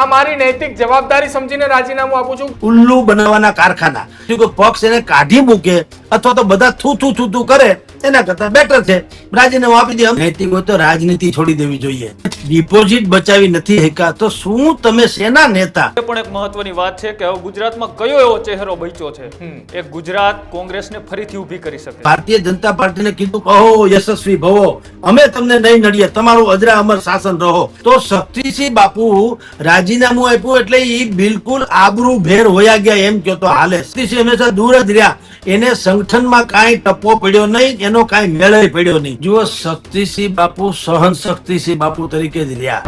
આ મારી નૈતિક જવાબદારી સમજીને રાજીનામું આપું છું. ઉલ્લુ બનાવવાના કારખાના. જો પક્ષ એને કાઢી મૂકે અથવા તો બધા થૂ થૂ થૂ કરે, એના કરતા બેટર છે. રાજીનામું આપી દે. નૈતિક તો રાજનીતિ છોડી દેવી જોઈએ. ડિપોઝિટ બચાવી નથી શક્યા તો શું તમે સેના નેતા? એ પણ એક મહત્વની વાત છે કે હવે ગુજરાતમાં કયો એવો ચહેરો બચ્યો છે એ ગુજરાત કોંગ્રેસને ફરીથી ઊભી કરી શકે? ભારતીય જનતા પાર્ટીને કીધું કહો યશસ્વી ભવો અમે તમને નહીં નડીએ તમારું અજરા અમર શાસન રહો. તો શક્તિસિંહ બાપુ રાજીનામું આપ્યું એટલે એ બિલકુલ આબરૂ ભેર હોયા ગયા એમ કયો તો હાલે. શક્તિસિંહ હંમેશા દૂર જ રહ્યા. એને સંગઠનમાં કાંઈ ટપ્પો પડ્યો નહીં એનો કાંઈ મેળે પડ્યો નહીં. જુઓ શક્તિસિંહ બાપુ સહન શક્તિસિંહ બાપુ તરીકે જ રહ્યા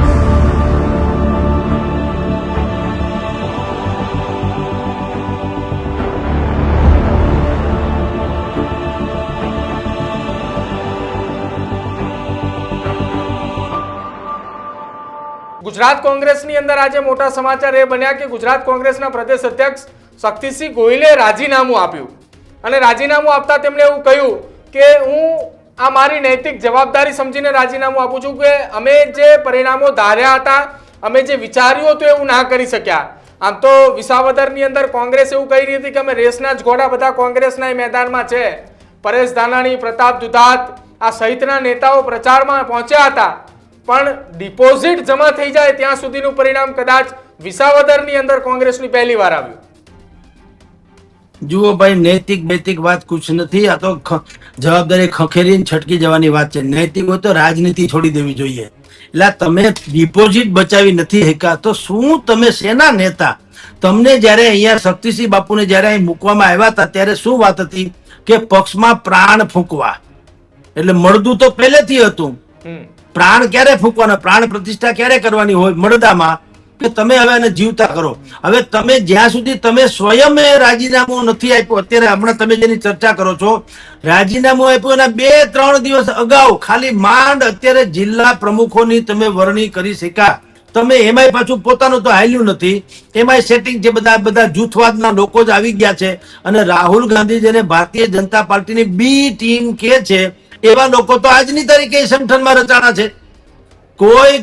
ગુજરાત કોંગ્રેસની અંદર આજે મોટા સમાચાર એ બન્યા કે ગુજરાત કોંગ્રેસના પ્રદેશ અધ્યક્ષ શક્તિસિંહ ગોહિલે રાજીનામું આપ્યું. અને રાજીનામું આપતા તેમણે એવું કહ્યું કે હું આ મારી નૈતિક જવાબદારી સમજીને રાજીનામું આપું છું કે અમે જે પરિણામો ધાર્યા હતા, અમે જે વિચાર્યું હતું એવું ના કરી શક્યા. આમ તો વિસાવદરની અંદર કોંગ્રેસ એવું કહી રહી હતી કે અમે રેસના જ ઘોડા બધા કોંગ્રેસના મેદાનમાં છે. પરેશ ધાનાણી, પ્રતાપ દુધાત આ સહિતના નેતાઓ પ્રચારમાં પહોંચ્યા હતા. પણ ડિપોઝિટ જમા થઈ જાય ત્યાં સુધીનું પરિણામ કદાચ વિસાવદરની અંદર કોંગ્રેસની પહેલી વાર આવ્યું. જુઓ ભાઈ નૈતિક નૈતિક વાત કુછ નથી આ તો જવાબદારી ખખેરીને છટકી જવાની વાત છે. નૈતિક હોય તો રાજનીતિ છોડી દેવી જોઈએ. એટલે તમે ડિપોઝિટ બચાવી નથી હેકા તો શું તમે સેના નેતા? તમને જ્યારે અહીંયા શક્તિસિંહ બાપુને જ્યારે અહીં મૂકવામાં આવ્યા હતા ત્યારે શું વાત હતી? કે પક્ષમાં પ્રાણ ફૂંકવા. એટલે મળદું તો પહેલેથી હતું. પ્રાણ ક્યારે ફૂંકવાના? પ્રાણ પ્રતિષ્ઠા ક્યારે કરવાની હોય? મળદામાં. કે તમે હવે એને જીવતા કરો. હવે તમે જ્યાં સુધી તમે સ્વયં રાજીનામું નથી આપ્યું, અત્યારે હમણાં તમે જેની ચર્ચા કરો છો, રાજીનામું આપ્યું એના બે ત્રણ દિવસ અગાઉ ખાલી માંડ અત્યારે જિલ્લા પ્રમુખોની તમે વરણી કરી શક્યા. તમે એમાંય પાછું પોતાનું તો હાલ્યું નથી. એમાંય સેટિંગ છે બધા બધા જૂથવાદના લોકો જ આવી ગયા છે. અને રાહુલ ગાંધી જેને ભારતીય જનતા પાર્ટીની બી ટીમ કે છે, એવા લોકો તો આજની તારીખે સંગઠનમાં રચાણા છે. કોઈ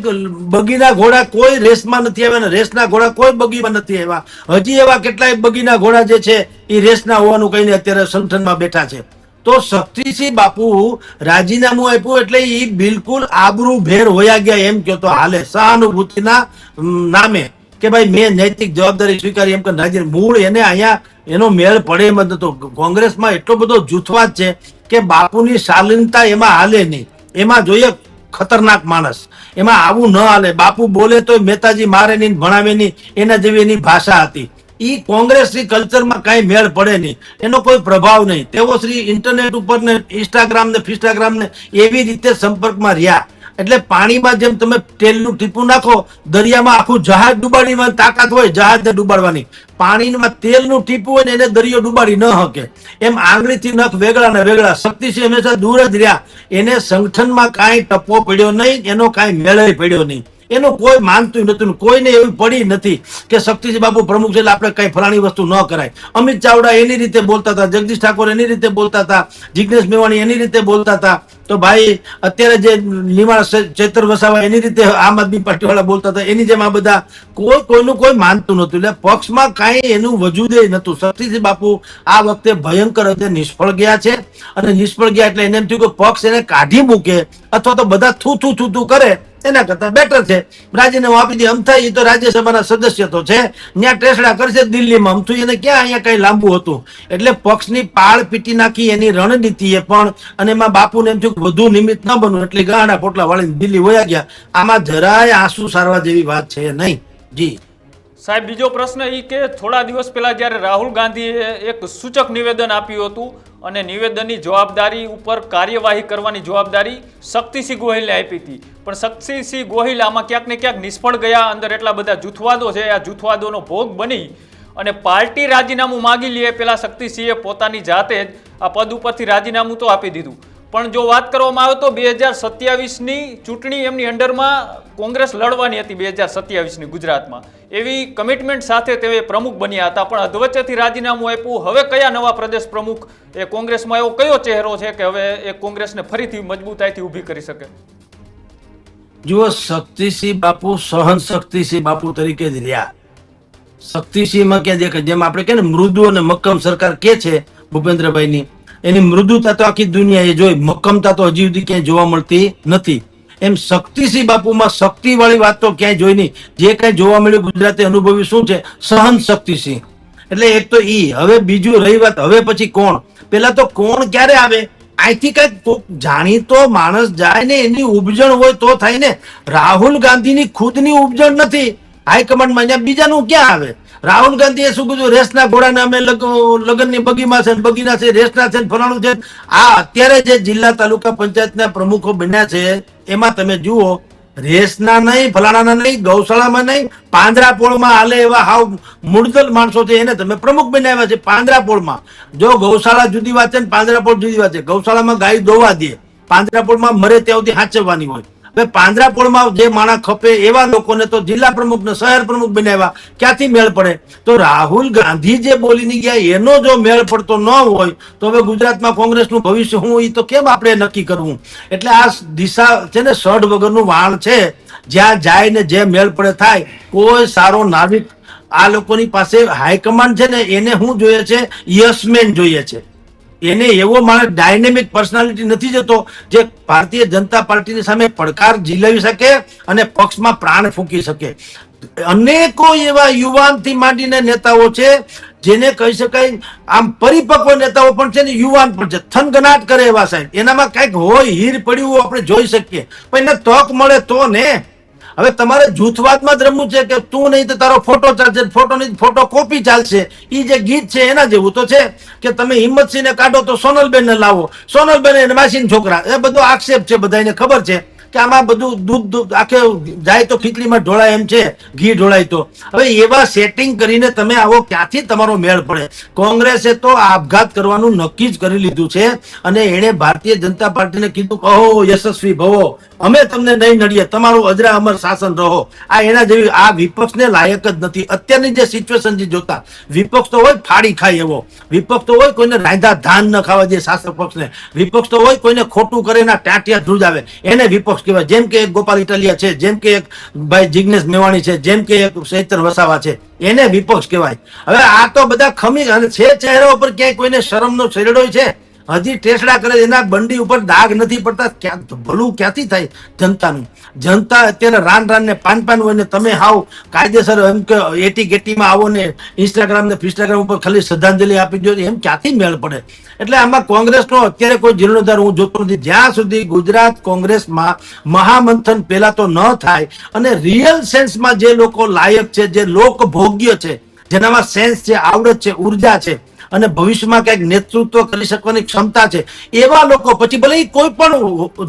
બગીના ઘોડા કોઈ રેસમાં નથી આવ્યા રેસના ઘોડા કોઈ બગીમાં નથી આવ્યા. હજી એવા કેટલાય બગીના ઘોડા જે છે, એ રેસના હોવાનું કહીને અત્યારે સંગઠનમાં બેઠા છે. તો શક્તિસિંહ બાપુ રાજીનામું આપ્યું એટલે એ બિલકુલ આબરૂ ભેર હોયા ગયા એમ કહો તો હાલે. સહાનુભૂતિના નામે કે ભાઈ મેં નૈતિક જવાબદારી સ્વીકારી એમ કે રાજી મૂળ એને અહીંયા એનો મેળ પડે એમ નતો. કોંગ્રેસમાં એટલો બધો જૂથવાદ છે કે બાપુની શાલીનતા એમાં હાલે નહીં. એમાં જોઈએ ખતરનાક માણસ. એમાં આવું ન હાલે. બાપુ બોલે તો મહેતાજી મારે નહીં ભણાવે નહીં. એના જેવી એની ભાષા હતી. ઈ કોંગ્રેસની કલ્ચરમાં કાંઈ મેળ પડે નહીં. એનો કોઈ પ્રભાવ નહીં. તેઓ શ્રી ઇન્ટરનેટ ઉપર ને ઇન્સ્ટાગ્રામ ને ફિસ્ટાગ્રામ ને એવી રીતે સંપર્કમાં રહ્યા. એટલે પાણીમાં જેમ તમે તેલનું ટીપું નાખો, દરિયામાં આખું જહાજ ડૂબાડવાની તાકાત હોય, જહાજને ડૂબાડવાની. પાણીમાં તેલનું ટીપું હોય ને એને દરિયો ડૂબાડી ન હકે. એમ આંગળીથી નખ વેગળા ને વેગળા શક્તિસિંહ હંમેશા દૂર જ રહ્યા. એને સંગઠનમાં કાંઈ ટપ્પો પડ્યો નહીં, એનો કાંઈ મેળવી પડ્યો નહીં. એનું કોઈ માનતું નતું કોઈને એવી પડી નથી કે શક્તિસિંહ બાબુ પ્રમુખ છે એટલે આપણે કઈ ફલાણી વસ્તુ ન કરાય. અમિત ચાવડા એની રીતે બોલતા હતા, જગદીશ ઠાકોર એની રીતે બોલતા હતા, જિગ્નેશ મેવાણી એની રીતે બોલતા હતા. તો ભાઈ, અત્યારે જે નિમાણ ચેતર વસાવા એની રીતે આમ આદમી પાર્ટી વાળા બોલતા હતા, એની જેમ આ બધા કોઈ, કોઈનું કોઈ માનતું નતું એટલે પક્ષમાં કાંઈ એનું વજૂદે નતું શક્તિસિંહ બાપુ આ વખતે ભયંકર રીતે નિષ્ફળ ગયા છે. અને નિષ્ફળ ગયા એટલે એને એમ થયું કે પક્ષ એને કાઢી મૂકે અથવા તો બધા થૂ થૂ થૂ કરે. એના કરતા બેટર છે. રાજીનામું આપી દે થાય એ તો રાજ્યસભાના સદસ્ય તો છે. ત્યાં ટેસડા કરશે દિલ્હીમાં. અમથું એને ક્યાં અહીંયા કઈ લાંબુ હતું? એટલે પક્ષની પાળ પીટી નાખી એની રણનીતિ એ પણ અને એમાં બાપુને એમ થયું કે વધુ નિમિત્ત ન બનવું. એટલે ગાણા પોટલા વાળીને દિલ્હી વયા ગયા. આમાં જરાય આંસુ સારવા જેવી વાત છે નહીં. જી. સાહેબ, બીજો પ્રશ્ન એ કે થોડા દિવસ પહેલા જ્યારે રાહુલ ગાંધીએ એક સૂચક નિવેદન આપ્યું હતું અને નિવેદનની જવાબદારી ઉપર કાર્યવાહી કરવાની જવાબદારી શક્તિસિંહ ગોહિલને આપી હતી. પણ શક્તિસિંહ ગોહિલ આમાં ક્યાંક ને ક્યાંક નિષ્ફળ ગયા અંદર એટલા બધા જૂથવાદો છે. આ જૂથવાદોનો ભોગ બની અને પાર્ટી રાજીનામું માગી લે પેલા શક્તિસિંહે પોતાની જાતે જ આ પદ ઉપરથી રાજીનામું તો આપી દીધું. પણ જો વાત કરવામાં આવે તો બે હજાર સત્યાવીસની ચૂંટણી એમની અંડરમાં કોંગ્રેસ લડવાની હતી બે હજાર સત્યાવીસની ગુજરાતમાં. એવી કમિટમેન્ટ સાથે તે પ્રમુખ બન્યા હતા, પણ અધવચ્ચેથી રાજીનામું આપ્યું. હવે કયા નવા પ્રદેશ પ્રમુખ એ કોંગ્રેસમાં એવો કયો ચહેરો છે કે હવે એ કોંગ્રેસને ફરીથી મજબૂતાઈથી ઊભી કરી શકે? જુઓ, શક્તિસિંહ બાપુ સહન શક્તિસિંહ બાપુ તરીકે જ રહ્યા. શક્તિસિંહમાં ક્યાં દેખાય? જેમ આપણે કે ને, મૃદુ અને મક્કમ સરકાર કે છે ભૂપેન્દ્રભાઈની એની મૃદુતા તો આખી દુનિયાએ જોઈ. મક્કમતા તો હજી સુધી ક્યાંય જોવા મળતી નથી. એમ શક્તિસિંહ બાપુમાં શક્તિ વાળી વાત તો ક્યાંય જોઈ નહીં. જે કાંઈ જોવા મળ્યું ગુજરાતે અનુભવ્યું શું છે? સહન શક્તિસિંહ એટલે એક તો ઈ, હવે બીજું રહી વાત, હવે પછી કોણ? પેલા તો કોણ ક્યારે આવે? અહીંથી કંઈક જાણીતો માણસ જાય ને એની ઉપજણ હોય તો થાય ને. રાહુલ ગાંધીની ખુદની ઉપજણ નથી. હાઈકમાન્ડમાં અહીંયા બીજાનું ક્યાં આવે? રાહુલ ગાંધીએ શું કીધું? રેસના ઘોડા લગ- લગનની બગીમાં છે બગીના છે, રેસના છે ફલાણું છે આ અત્યારે જે જિલ્લા તાલુકા પંચાયતના પ્રમુખો બન્યા છે, એમાં તમે જુઓ, રેસના નહીં, ફલાણાના નહીં, ગૌશાળામાં નહીં પાંદરાપોળમાં હાલે એવા હાવ મૂળદલ માણસો છે, એને તમે પ્રમુખ બનાવ્યા છે પાંદરાપોળમાં જો ગૌશાળા જુદી વાત છે ને પાંદરાપોળ જુદી વાત છે. ગૌશાળામાં ગાય દોવા દે પાંદરાપોળમાં મરે ત્યાં સુધી હાચવવાની હોય. પાંજરાપોળમાં જે માણસ ખપે એવા લોકોને તો જિલ્લા પ્રમુખ ને શહેર પ્રમુખ બનાવ્યા, ક્યાંથી મેળ પડે? તો રાહુલ ગાંધી જે બોલીને ગયા, એનો જો મેળ પડતો ન હોય, તો હવે ગુજરાતમાં કોંગ્રેસનું ભવિષ્ય હું એ તો કેમ આપણે નક્કી કરવું? એટલે આ દિશા છે ને સઢ વગરનું વાણ છે. જ્યાં જાય ને જે મેળ પડે થાય, કોઈ સારો નાગરિક આ લોકોની પાસે હાઈકમાન્ડ છે ને, એને શું જોઈએ છે યસમેન જોઈએ છે. એને એવો માણસ ડાયનેમિક પર્સનાલિટી નથી જતો જે ભારતીય જનતા પાર્ટીની સામે પડકાર ઝીલાવી શકે અને પક્ષમાં પ્રાણ ફૂંકી શકે. અનેકો એવા યુવાનથી માંડીને નેતાઓ છે, જેને કહી શકાય આમ પરિપક્વ નેતાઓ પણ છે ને યુવાન પણ છે. થનગનાટ કરે એવા સાહેબ. એનામાં કંઈક હોય, હીર પડ્યું આપણે જોઈ શકીએ. પણ એને તક મળે તો ને હવે તમારે જૂથવાદમાં જ રમવું છે કે તું નહીં તો તારો ફોટો ચાલશે, ફોટો નહીં ફોટો કોપી ચાલશે. એ જે ગીત છે એના જેવું તો છે કે તમે હિંમતસિંહને કાઢો તો સોનલબેન ને લાવો. સોનલબેન એને માસીન છોકરા. એ બધો આક્ષેપ છે બધાને ખબર છે. કે આમાં બધું દૂધ આખે જાય તો ખીચડીમાં ઢોળાય એમ છે, ઘી ઢોળાય તો. હવે એવા સેટિંગ કરીને તમે આવો, ક્યાંથી તમારો મેળ પડે? કોંગ્રેસે તો આપઘાત કરવાનું નક્કી જ કરી લીધું છે અને એણે ભારતીય જનતા પાર્ટીને કીધું કહો યશસ્વી ભવો. અમે તમને નહીં નડીએ. તમારું અજરા અમર શાસન રહો. આ એના જેવી, આ વિપક્ષને લાયક જ નથી. અત્યારની જે સિચ્યુએશન જે જોતા, વિપક્ષ તો હોય ફાડી ખાય એવો. વિપક્ષ તો હોય કોઈને રાંધા ધાન ન ખાવા દે શાસક પક્ષને. વિપક્ષ તો હોય કોઈને ખોટું કરે ના ટાંટિયા ધ્રુજાવે. એને વિપક્ષ કહેવાય જેમ કે એક ગોપાલ ઇટાલિયા છે, જેમ કે એક ભાઈ જિગ્નેશ મેવાણી છે, જેમ કે એક ચૈતર વસાવા છે, એને વિપક્ષ કહેવાય. હવે આ તો બધા ખમી અને છે ચહેરા ઉપર ક્યાંય કોઈને શરમનો છેરડો છે. હજી ટેસડા કરે એના બંડી ઉપર દાગ નથી પડતા. ક્યાં ભલું ક્યાંથી થાય જનતાનું? જનતા અત્યારે રાન રાન ને પાન પાન હોય ને તમે હાવ કાયદેસર એમ કે એટી ગેટીમાં આવો ને ઇન્સ્ટાગ્રામ ને ફિન્સ્ટાગ્રામ ઉપર ખાલી શ્રદ્ધાંજલિ આપી દો, એમ ક્યાંથી મેળ પડે? એટલે આમાં કોંગ્રેસનો અત્યારે કોઈ જીર્ણોદ્ધાર હું જોતો નથી. જ્યાં સુધી ગુજરાત કોંગ્રેસમાં મહામંથન પહેલા તો ન થાય અને રિયલ સેન્સમાં જે લોકો લાયક છે, જે લોકભોગ્ય છે, જેનામાં સેન્સ છે, આવડત છે, ઊર્જા છે અને ભવિષ્યમાં કંઈક નેતૃત્વ કરી શકવાની ક્ષમતા છે. એવા લોકો, પછી ભલે કોઈ પણ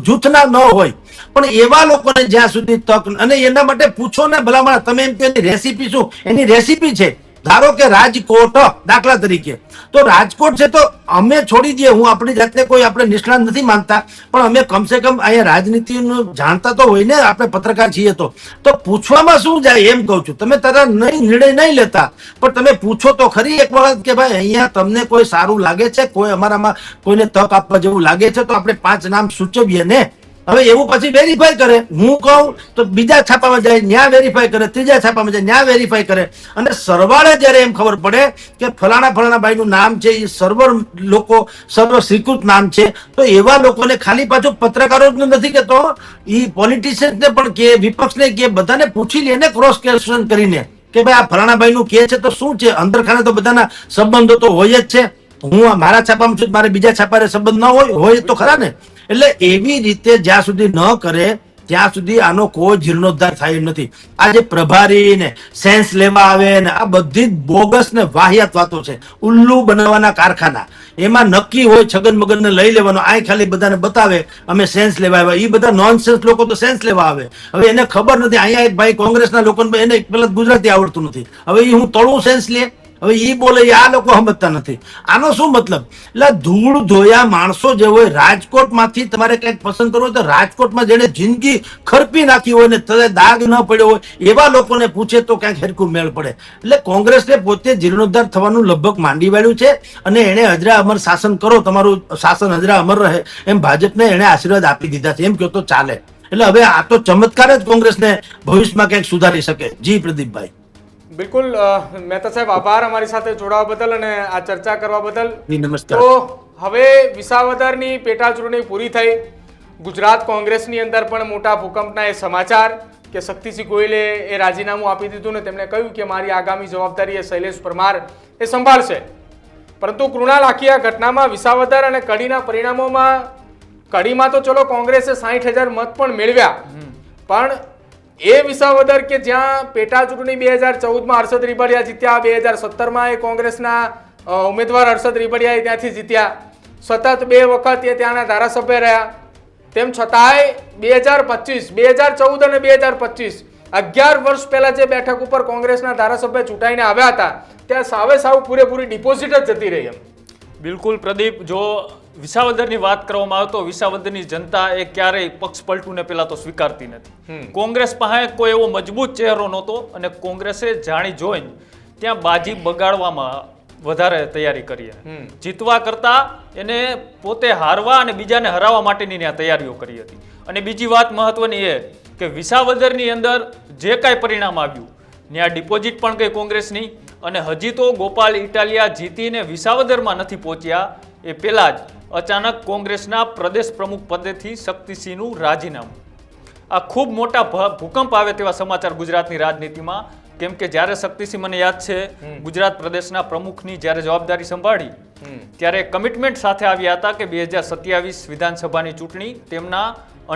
જૂથના ન હોય, પણ એવા લોકોને જ્યાં સુધી તક, અને એના માટે પૂછો ને ભલામણ, તમે એમ કે રેસીપી શું? એની રેસીપી છે. ધારો કે રાજકોટ દાખલા તરીકે. તો રાજકોટ છે તો અમે છોડી દઈએ. હું આપણી જાતને કોઈ આપણે નિષ્ણાંત નથી માનતા. પણ અમે કમસે કમ અહીંયા રાજનીતિનું જાણતા તો હોય ને, આપણે પત્રકાર છીએ તો. તો પૂછવામાં શું જાય એમ કહું છું. તમે તારા નહીં, નિર્ણય નહીં લેતા. પણ તમે પૂછો તો ખરી એક વખત કે ભાઈ અહીંયા તમને કોઈ સારું લાગે છે? કોઈ અમારામાં કોઈને તક આપવા જેવું લાગે છે? તો આપણે પાંચ નામ સૂચવીએ ને. હવે એવું પછી વેરીફાઈ કરે. હું કહું તો બીજા છાપામાં જાય, ન્યા વેરીફાઈ કરે, ત્રીજા છાપામાં જાય, ન્યા વેરીફાઈ કરે. અને સરવાળે જ્યારે એમ ખબર પડે કે ફલાણા ફલાણા ભાઈનું નામ છે એ સર્વર લોકો સર્વ સ્વીકૃત નામ છે, તો એવા લોકોને ખાલી પાછું પત્રકારો જ નથી કેતો. એ પોલિટિશિયન્સને પણ કે, વિપક્ષને કે, બધાને પૂછી લે ક્રોસ ક્વેશ્ચન કરીને કે ભાઈ આ ફલાણા ભાઈનું કે છે તો શું છે? અંદર ખાને તો બધાના સંબંધો તો હોય જ છે. હું મારા છાપામાં છું, મારે બીજા છાપારે સંબંધ ન હોય હોય તો ખરા ને? એટલે એવી રીતે જ્યાં સુધી ન કરે, ત્યાં સુધી આનો કોઈ જીર્ણોદ્ધાર થાય નથી. આ જે પ્રભારી ને સેન્સ લેવા આવે ને, આ બધી બોગસ ને વાહિયાત વાતો છે. ઉલ્લુ બનાવવાના કારખાના. એમાં નક્કી હોય છગન મગન ને લઈ લેવાનો, આ ખાલી બધાને બતાવે, અમે સેન્સ લેવા આવ્યા. એ બધા નોનસેન્સ લોકો તો સેન્સ લેવા આવે. હવે એને ખબર નથી, અહીંયા એક ભાઈ કોંગ્રેસના લોકોને એને પેલા ગુજરાતી આવડતું નથી. હવે એ હું તળું સેન્સ લે. હવે એ બોલે આ લોકો સમજતા નથી. આનો શું મતલબ? એટલે ધૂળ ધોયા માણસો જે હોય, રાજકોટમાંથી તમારે કંઈક પસંદ કરવું હોય તો રાજકોટમાં જેને જિંદગી ખરપી નાખી હોય ને તને દાગ ન પડ્યો હોય, એવા લોકોને પૂછે તો ક્યાંક હેરકું મેળ પડે. એટલે કોંગ્રેસને પોતે જીર્ણોદ્ધાર થવાનું લગભગ માંડી વાળ્યું છે અને એણે હજરા અમર શાસન કરો, તમારું શાસન હજરા અમર રહે એમ ભાજપને એણે આશીર્વાદ આપી દીધા છે, એમ કહો તો ચાલે. એટલે હવે આ તો ચમત્કાર જ કોંગ્રેસને ભવિષ્યમાં કંઈક સુધારી શકે. જી પ્રદીપભાઈ. બિલકુલ મહેતા સાહેબ આભાર અમારી સાથે જોડાવા બદલ અને આ ચર્ચા કરવા બદલ. નમસ્કાર. તો હવે વિસાવદરની પેટા ચૂંટણી પૂરી થઈ. ગુજરાત કોંગ્રેસની અંદર પણ મોટા ભૂકંપના એ સમાચાર કે શક્તિસિંહ ગોયલે એ રાજીનામું આપી દીધું ને તેમણે કહ્યું કે મારી આગામી જવાબદારી એ શૈલેષ પરમાર એ સંભાળશે. પરંતુ કૃણાલ આખી આ ઘટનામાં વિસાવદર અને કડીના પરિણામોમાં કડીમાં તો ચલો કોંગ્રેસે સાહીઠ હજાર મત પણ મેળવ્યા. પણ એ વિસાવદર કે જ્યાં પેટા ચૂંટણી બે હજાર ચૌદમાં હર્ષદ રીબડિયા જીત્યા, બે હજાર સત્તરમાં એ કોંગ્રેસના ઉમેદવાર હર્ષદ રીબડિયા ત્યાંથી જીત્યા. સતત બે વખત એ ત્યાંના ધારાસભ્ય રહ્યા. તેમ છતાંય બે હજાર પચીસ, બે હજાર ચૌદ અને બે હજાર પચીસ, અગિયાર વર્ષ પહેલાં જે બેઠક ઉપર કોંગ્રેસના ધારાસભ્ય ચૂંટાઈને આવ્યા હતા, ત્યાં સાવે સાવ પૂરેપૂરી ડિપોઝિટ જ જતી રહી એમ. બિલકુલ પ્રદીપ, જો વિસાવદરની વાત કરવામાં આવે તો વિસાવદરની જનતા એ ક્યારેય પક્ષ પલટુને પેલા તો સ્વીકારતી નથી. કોંગ્રેસ પાસે કોઈ એવો મજબૂત ચહેરો નહોતો અને કોંગ્રેસે જાણી જોઈને ત્યાં બાજી બગાડવામાં વધારે તૈયારી કરી જીતવા કરતા એને પોતે હારવા અને બીજાને હરાવવા માટેની ત્યાં તૈયારીઓ કરી હતી. અને બીજી વાત મહત્વની એ કે વિસાવદરની અંદર જે કાંઈ પરિણામ આવ્યું ત્યાં ડિપોઝિટ પણ ગઈ કોંગ્રેસની અને હજી તો ગોપાલ ઇટાલિયા જીતીને વિસાવદરમાં નથી પહોંચ્યા એ પહેલાં જ અચાનક કોંગ્રેસના પ્રદેશ પ્રમુખ પદેથી શક્તિસિંહનું રાજીનામું. આ ખૂબ મોટા ભૂકંપ આવે તેવા સમાચાર ગુજરાતની રાજનીતિમાં. કેમ કે જ્યારે શક્તિસિંહ મને યાદ છે ગુજરાત પ્રદેશના પ્રમુખની જ્યારે જવાબદારી સંભાળી ત્યારે કમિટમેન્ટ સાથે આવ્યા હતા કે બે હજાર સત્યાવીસ વિધાનસભાની ચૂંટણી તેમના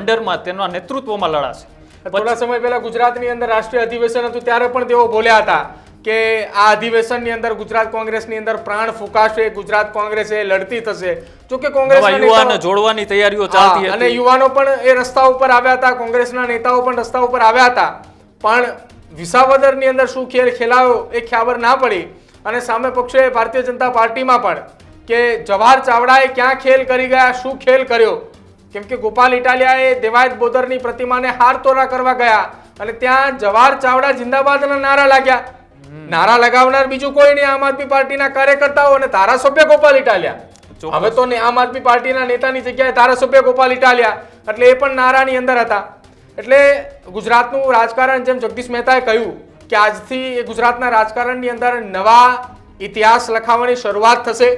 અંડરમાં તેમના નેતૃત્વમાં લડાશે. થોડા સમય પહેલા ગુજરાતની અંદર રાષ્ટ્રીય અધિવેશન હતું ત્યારે પણ તેઓ બોલ્યા હતા. કે આ અધિવેશનની અંદર ગુજરાત કોંગ્રેસની અંદર પ્રાણ ફૂંકાશે ગુજરાત કોંગ્રેસ એ લડતી થશે. જો કે નવા કોંગ્રેસના યુવાને નેતાઓ- જોડવાની તૈયારીઓ ચાલતી અને યુવાનો પણ એ રસ્તા ઉપર આવ્યા હતા કોંગ્રેસના નેતાઓ પણ રસ્તા ઉપર આવ્યા હતા. પણ વિસાવદરની અંદર શું ખેલ ખેલાયો એ ખ્યાબર ના પડી. અને સામે પક્ષે ભારતીય જનતા પાર્ટીમાં પણ કે જવાહર ચાવડાએ ક્યાં ખેલ કરી ગયા શું ખેલ કર્યો? કેમ કે ગોપાલ ઇટાલિયાએ દેવાયત બોદરની પ્રતિમાને હાર તોરા કરવા ગયા અને ત્યાં જવાહર ચાવડા જિંદાબાદના નારા લાગ્યા. નારા લગાવનાર બીજું કોઈ નહીં આમ આદમી પાર્ટીના કાર્યકર્તાઓ અને ધારાસભ્ય ગોપાલ ઇટાલિયા. હવે તો આમ આદમી પાર્ટીના નેતાની જગ્યાએ ધારાસભ્ય ગોપાલ ઇટાલિયા એટલે એ પણ નારાની અંદર હતા. એટલે ગુજરાતનું રાજકારણ જેમ જગદીશ મહેતાએ કહ્યું કે આજથી એ ગુજરાતના રાજકારણની અંદર નવા ઇતિહાસ લખાવવાની શરૂઆત થશે.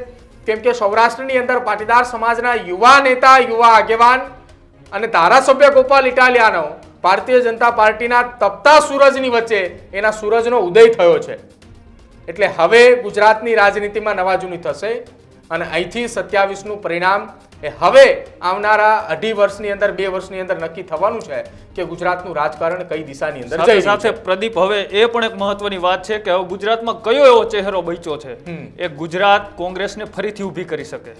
કેમ કે સૌરાષ્ટ્રની અંદર પાટીદાર સમાજના યુવા નેતા યુવા આગેવાન અને ધારાસભ્ય ગોપાલ ઇટાલિયાનો ભારતીય જનતા પાર્ટીના તપતા સૂરજની વચ્ચે એના સૂરજનો ઉદય થયો છે. એટલે હવે ગુજરાતની રાજનીતિમાં નવાજૂની થશે અને અહીંથી સત્યાવીસનું પરિણામ એ હવે આવનારા અઢી વર્ષની અંદર બે વર્ષની અંદર નક્કી થવાનું છે કે ગુજરાતનું રાજકારણ કઈ દિશાની અંદર જઈ સાથે પ્રદીપ હવે એ પણ એક મહત્વની વાત છે કે હવે ગુજરાતમાં કયો એવો ચહેરો બચ્યો છે એ ગુજરાત કોંગ્રેસને ફરીથી ઊભી કરી શકે.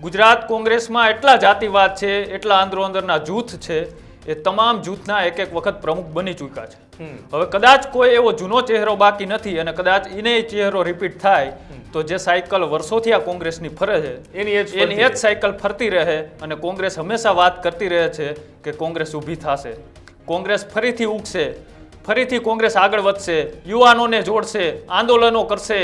ગુજરાત કોંગ્રેસમાં એટલા જાતિવાદ છે એટલા આંદરો અંદરના જૂથ છે એ તમામ જૂથના એક એક વખત પ્રમુખ બની ચૂક્યા છે. હવે કદાચ કોઈ એવો જૂનો ચહેરો બાકી નથી અને કદાચ એને ચહેરો રિપીટ થાય તો જે સાયકલ વર્ષોથી આ કોંગ્રેસની ફરે છે એની એજ એની એ જ સાયકલ ફરતી રહે અને કોંગ્રેસ હંમેશા વાત કરતી રહે છે કે કોંગ્રેસ ઊભી થશે. કોંગ્રેસ ફરીથી ઉગશે ફરીથી કોંગ્રેસ આગળ વધશે યુવાનોને જોડશે આંદોલનો કરશે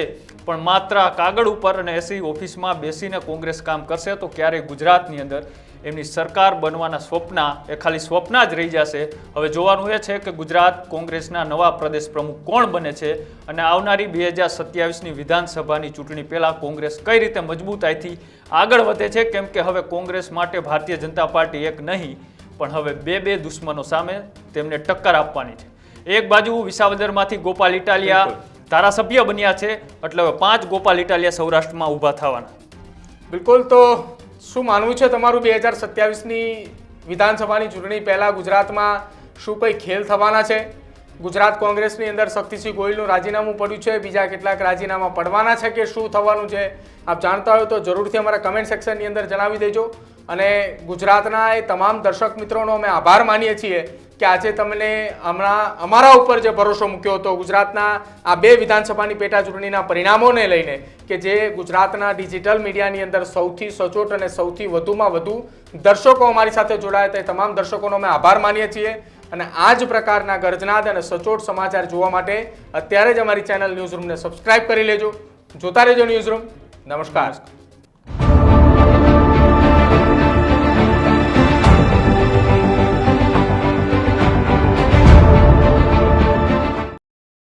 પણ માત્ર આ કાગળ ઉપર અને એસી ઓફિસમાં બેસીને કોંગ્રેસ કામ કરશે તો ક્યારેય ગુજરાતની અંદર એમની સરકાર બનવાના સ્વપ્ના, એ ખાલી સ્વપ્ના જ રહી જશે. હવે જોવાનું એ છે કે ગુજરાત કોંગ્રેસના નવા પ્રદેશ પ્રમુખ કોણ બને છે અને આવનારી બે હજાર સત્યાવીસની વિધાનસભાની ચૂંટણી પહેલાં કોંગ્રેસ કઈ રીતે મજબૂતાઈથી આગળ વધે છે? કેમ કે હવે કોંગ્રેસ માટે ભારતીય જનતા પાર્ટી એક નહીં, પણ હવે બે બે દુશ્મનો સામે તેમને ટક્કર આપવાની છે. એક બાજુ વિસાવદરમાંથી ગોપાલ ઇટાલિયા ધારાસભ્ય બન્યા છે એટલે હવે પાંચ ગોપાલ ઇટાલિયા સૌરાષ્ટ્રમાં ઊભા થવાના. બિલકુલ, તો શું માનવું છે તમારું બે હજાર સત્યાવીસની વિધાનસભાની ચૂંટણી પહેલાં ગુજરાતમાં શું કંઈ ખેલ થવાના છે? ગુજરાત કોંગ્રેસની અંદર શક્તિસિંહ ગોહિલનું રાજીનામું પડ્યું છે. બીજા કેટલાક રાજીનામા પડવાના છે કે શું થવાનું છે, આપ જાણતા હોય તો જરૂરથી અમારા કમેન્ટ સેક્શનની અંદર જણાવી દેજો. અને ગુજરાતના એ તમામ દર્શક મિત્રોનો અમે આભાર માનીએ છીએ કે આજે તમને હમણાં અમારા ઉપર જે ભરોસો મૂક્યો હતો, ગુજરાતના આ બે વિધાનસભાની પેટા ચૂંટણીના પરિણામોને લઈને કે જે ગુજરાતના ડિજિટલ મીડિયાની અંદર સૌથી સચોટ અને સૌથી વધુમાં વધુ દર્શકો અમારી સાથે જોડાયા તે તમામ દર્શકોનો અમે આભાર માનીએ છીએ. અને આ જ પ્રકારના ગર્જનાદ અને સચોટ સમાચાર જોવા માટે અત્યારે જ અમારી ચેનલ ન્યૂઝ રૂમને સબસ્ક્રાઇબ કરી લેજો. જોતા રહેજો ન્યૂઝ રૂમ નમસ્કાર.